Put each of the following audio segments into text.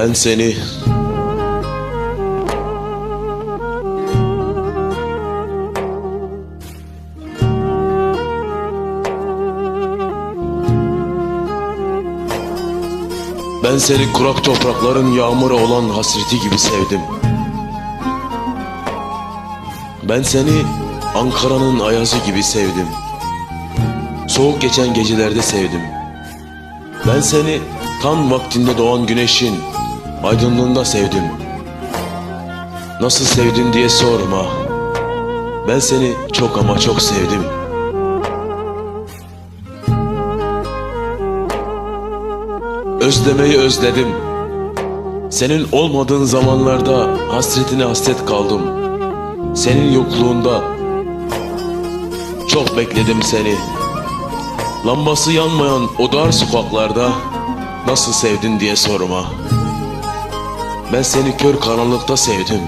Ben seni Ben seni kurak toprakların yağmuru olan hasreti gibi sevdim. Ben seni Ankara'nın ayazı gibi sevdim. Soğuk geçen gecelerde sevdim. Ben seni tam vaktinde doğan güneşin aydınlığında sevdim. Nasıl sevdin diye sorma. Ben seni çok ama çok sevdim. Özlemeyi özledim. Senin olmadığın zamanlarda hasretine hasret kaldım. Senin yokluğunda çok bekledim seni. Lambası yanmayan o dar sokaklarda nasıl sevdin diye sorma. Ben seni kör karanlıkta sevdim.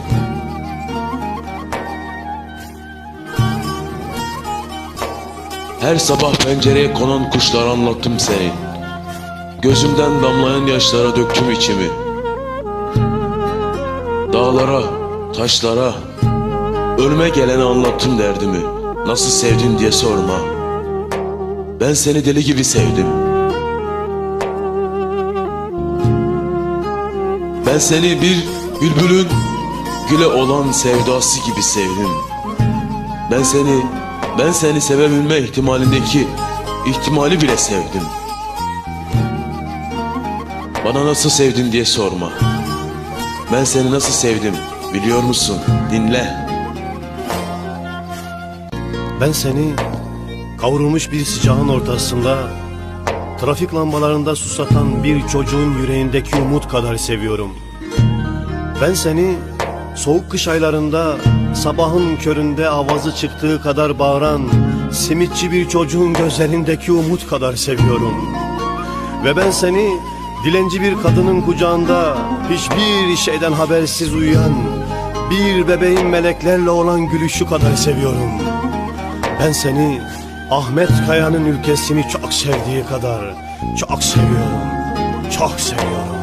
Her sabah pencereye konan kuşlara anlattım seni. Gözümden damlayan yaşlara döktüm içimi. Dağlara, taşlara, ölüme gelene anlattım derdimi. Nasıl sevdin diye sorma. Ben seni deli gibi sevdim. Ben seni bir bülbülün güle olan sevdası gibi sevdim. Ben seni, ben seni sevebilme ihtimalindeki ihtimali bile sevdim. Bana nasıl sevdin diye sorma. Ben seni nasıl sevdim biliyor musun? Dinle. Ben seni kavrulmuş bir sıcağın ortasında trafik lambalarında susatan bir çocuğun yüreğindeki umut kadar seviyorum. Ben seni soğuk kış aylarında sabahın köründe avazı çıktığı kadar bağıran simitçi bir çocuğun gözlerindeki umut kadar seviyorum. Ve ben seni dilenci bir kadının kucağında hiçbir şeyden habersiz uyuyan bir bebeğin meleklerle olan gülüşü kadar seviyorum. Ben seni Ahmet Kaya'nın ülkesini çok sevdiği kadar çok seviyorum. Çok seviyorum.